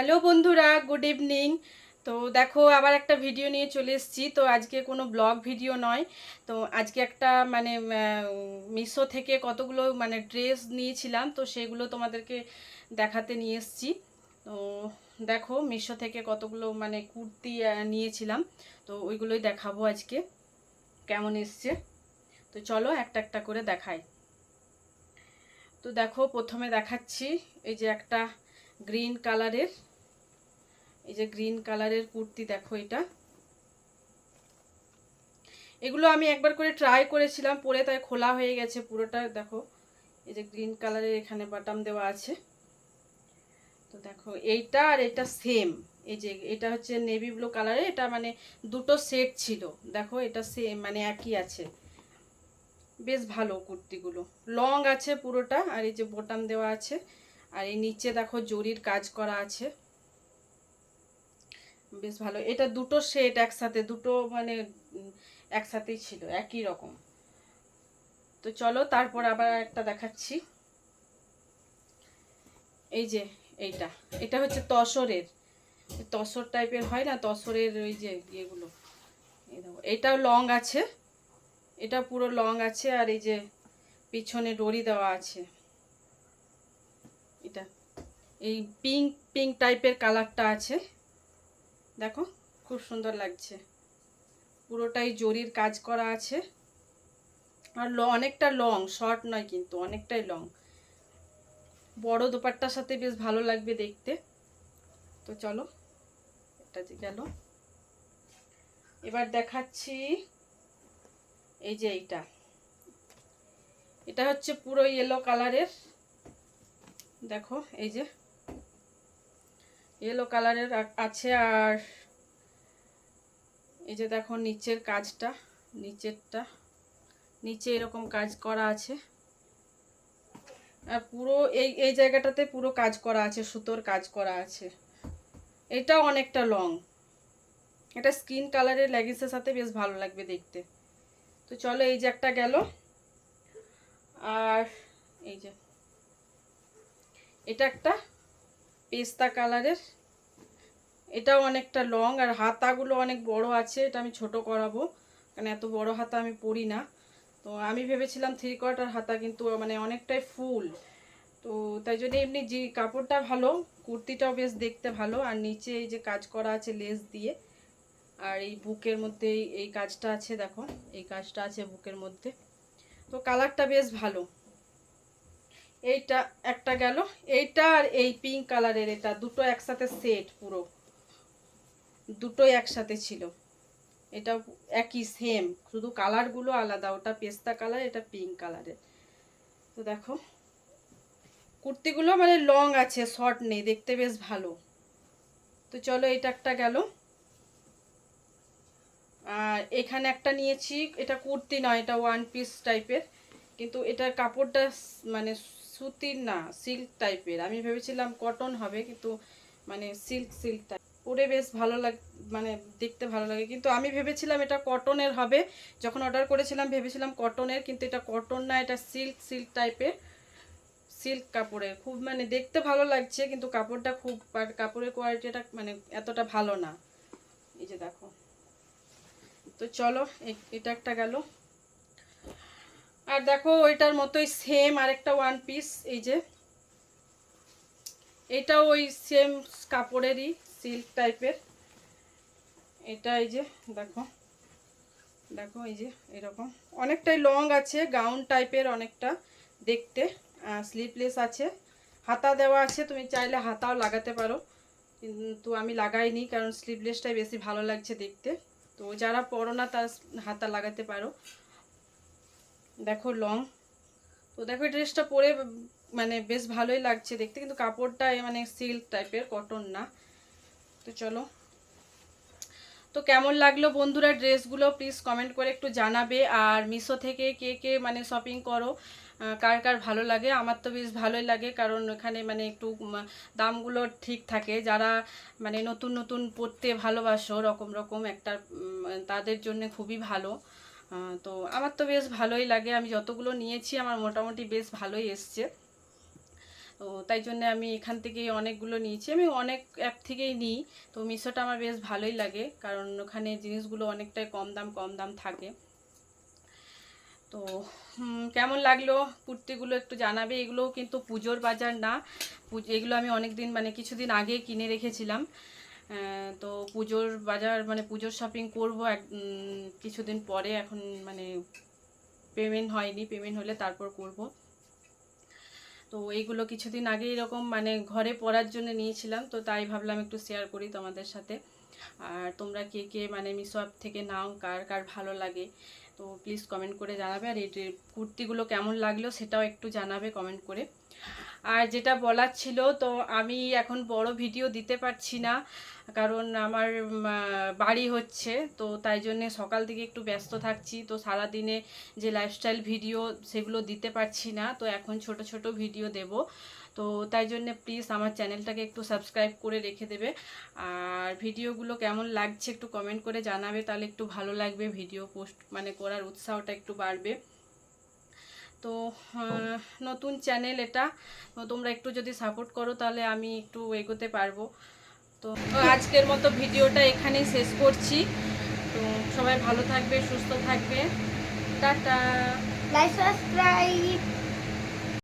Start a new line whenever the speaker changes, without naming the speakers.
Hello বন্ধুরা, good evening. তো দেখো, আবার একটা ভিডিও নিয়ে চলে এসেছি। তো আজকে কোনো ব্লগ ভিডিও নয়। তো আজকে একটা মানে মিশো থেকে কতগুলো মানে ড্রেস নিয়েছিলাম। তো সেগুলো তোমাদেরকে দেখাতে নিয়ে এসেছি। তো দেখো, মিশো থেকে কতগুলো মানে কুর্তি নিয়েছিলাম। তো ওইগুলোই দেখাবো আজকে। কেমন এসছে? তো চলো একটা একটা করে দেখাই। তো দেখো, প্রথমে দেখাচ্ছি। এই যে একটা গ্রিন কালারের। এই যে গ্রিন কালারের কুর্তি দেখো এটা। এগুলো আমি একবার করে ট্রাই করেছিলাম, পরে তাই খোলা হয়ে গেছে পুরোটা, দেখো। এই যে গ্রিন কালারের এখানে বাটাম দেওয়া আছে। তো দেখো, এইটা আর এটা সেম এই যে এটা হচ্ছে নেভি ব্লু কালারে এটা মানে দুটো সেট ছিল। দেখো, এটা সেম মানে একই আছে। বেশ ভালো কুর্তিগুলো। লং আছে পুরোটা, আর এই যে বোতাম দেওয়া আছে। আর এই নিচে দেখো জরির কাজ করা আছে। বেশ ভালো। এটা দুটো সেট একসাথে, দুটো মানে একসাথেই ছিল, একই রকম। তো চলো, তারপর আবার একটা দেখাচ্ছি। এই যে এইটা, এটা হচ্ছে তসরের। তসর টাইপের হয় না? তসরের ওই যে ইয়েগুলো। এটাও লং আছে। এটা পুরো লং আছে আর এই যে পিছনে ডরি দেওয়া আছে। এটা, এই পিঙ্ক পিঙ্ক টাইপের কালারটা আছে। দেখো, খুব সুন্দর লাগছে। পুরোটাই জরির কাজ করা আছে। আর অনেকটা লং শর্ট নয় কিন্তু, অনেকটাই লং বড় দোপাট্টার সাথে বেশ ভালো লাগবে দেখতে। তো চলো, এটা যে গেল। এবার দেখাচ্ছি এই যে এইটা। এটা হচ্ছে পুরো ইয়েলো কালারের দেখো, এই যে ইয়েলো কালারের আছে আর এই যে দেখো নিচের কাজটা, নিচেরটা, নিচে এরকম কাজ করা আছে। আর পুরো এই এই জায়গাটাতে পুরো কাজ করা আছে, সুতোর কাজ করা আছে। এটাও অনেকটা লং এটা স্কিন কালারের লেগিংসের সাথে বেশ ভালো লাগবে দেখতে। তো চলো এই যে একটা গেল। আর এই যে, এটা একটা পেস্তা কালারের। এটাও অনেকটা লং আর হাতাগুলো অনেক বড় আছে, এটা আমি ছোট করাবো। কারণ এত বড় হাতা আমি পরি না। তো আমি ভেবেছিলাম থ্রি কোয়ার্টার হাতা, কিন্তু মানে অনেকটাই ফুল তো তাই জন্য এমনি যে কাপড়টা ভালো, কুর্তিটাও বেশ দেখতে ভালো। আর নিচে এই যে কাজ করা আছে লেস দিয়ে, আর এই বুকের মধ্যে এই- কাজটা আছে, দেখো, এই কাজটা আছে বুকের মধ্যে। তো কালারটা বেশ ভালো। এইটা একটা গেল। এইটা আর এই পিঙ্ক কালারের এটা দুটো একসাথে সেট পুরো। দুটোই একসাথে ছিল। এটা একই সেম শুধু কালারগুলো আলাদা। ওটা পেস্তা কালার এটা পিঙ্ক কালারের তো দেখো, কুর্তিগুলো মানে লং আছে শর্ট নেই, দেখতে বেশ ভালো। তো চলো এটা একটা গেল। আর এখানে একটা নিয়েছি, এটা কুর্তি নয়, এটা ওয়ান পিস টাইপের কিন্তু এটার কাপড়টা মানে সুতির না সিল্ক টাইপের আমি ভেবেছিলাম কটন হবে, কিন্তু মানে সিল্ক সিল্ক টাইপ পরে বেশ ভালো লাগ মানে দেখতে ভালো লাগে। কিন্তু আমি ভেবেছিলাম এটা কটনের হবে। যখন অর্ডার করেছিলাম, ভেবেছিলাম কটনের কিন্তু এটা কটন না, এটা সিল্ক সিল্ক টাইপের সিল্ক কাপড়ের। খুব মানে দেখতে ভালো লাগছে, কিন্তু কাপড়টা খুব কাপড়ের কোয়ালিটিটা মানে এতটা ভালো না। এই যে দেখো। তো চলো এটা একটা গেল। আর দেখো, ওইটার মতোই সেম আরেকটা ওয়ান পিস এই যে। এটাও ওই সেম কাপড়েরই সিল্ক টাইপের এটা এই যে, দেখো। দেখো, এই যে, এরকম। অনেকটাই লং আছে গাউন টাইপের অনেকটা দেখতে। স্লিপলেস আছে। হাতা দেওয়া আছে, তুমি চাইলে হাতাও লাগাতে পারো। কিন্তু আমি লাগাইনি, কারণ স্লিভলেসটাই বেশি ভালো লাগছে দেখতে। তো যারা পরো না, তার হাতা লাগাতে পারো। দেখো লং তো দেখো এই ড্রেসটা পরে মানে বেশ ভালোই লাগছে দেখতে, কিন্তু কাপড়টা মানে সিল্ক টাইপের কটন না। তো চলো। তো কেমন লাগল বন্ধুরা ড্রেসগুলো প্লিজ কমেন্ট করে একটু জানাবে। আর মিশো থেকে কে কে মানে শপিং করো কার কার ভালো লাগে? আমার তো বেশ ভালোই লাগে, কারণ এখানে মানে একটু দামগুলো ঠিক থাকে। যারা মানে নতুন নতুন পরতে ভালোবাসো, রকম রকম একটা তাদের জন্য খুবই ভালো। তো আমার তো বেশ ভালোই লাগে। আমি যতগুলো নিয়েছি, আমার মোটামুটি বেশ ভালোই এসছে। তো তাই জন্য আমি এখান থেকেই অনেকগুলো নিয়েছি। আমি অনেক অ্যাপ থেকেই নিই, তো মিশোটা আমার বেশ ভালোই লাগে, কারণ ওখানে জিনিসগুলো অনেকটাই কম দাম কম দাম থাকে। তো কেমন লাগল? কুর্তিগুলো একটু জানাবে। এগুলোও কিন্তু পুজোর বাজার না। পুজো, এগুলো আমি অনেক দিন মানে কিছুদিন আগে কিনে রেখেছিলাম। তো পুজোর বাজার মানে পুজোর শপিং করব এক কিছুদিন পরে। এখন মানে পেমেন্ট হয়নি পেমেন্ট হলে তারপর করব। তো এইগুলো কিছুদিন আগে এরকম মানে ঘরে পরার জন্য নিয়েছিলাম, তো তাই ভাবলাম একটু শেয়ার করি তোমাদের সাথে। আর তোমরা কে কে মানে মিশো অ্যাপ থেকে নাও, কার কার ভালো লাগে, তো প্লিজ কমেন্ট করে জানাবে। আর এই কুর্তিগুলো কেমন লাগল সেটাও একটু জানাবে কমেন্ট করে। আর যেটা বলার ছিল, তো আমি এখন বড় ভিডিও দিতে পারছি না, কারণ আমার বাড়ি হচ্ছে, তো তাই জন্যে সকাল থেকে একটু ব্যস্ত থাকছি, তো সারা দিনে যে লাইফস্টাইল ভিডিও সেগুলো দিতে পারছি না, তো এখন ছোট ছোট ভিডিও দেব। তো তাই জন্যে প্লিজ আমার চ্যানেলটাকে একটু সাবস্ক্রাইব করে রেখে দেবে। আর ভিডিওগুলো কেমন লাগছে একটু কমেন্ট করে জানাবে, তাহলে একটু ভালো লাগবে ভিডিও পোস্ট মানে করার উৎসাহটা একটু বাড়বে। তো নতুন চ্যানেল এটা। তোমরা একটু যদি সাপোর্ট করো, তাহলে আমি একটু এগোতে পারব। তো আজকের মতো ভিডিওটা এখানেই শেষ করছি। তো সবাই ভালো থাকবে, সুস্থ থাকবে। টাটা।
Like subscribe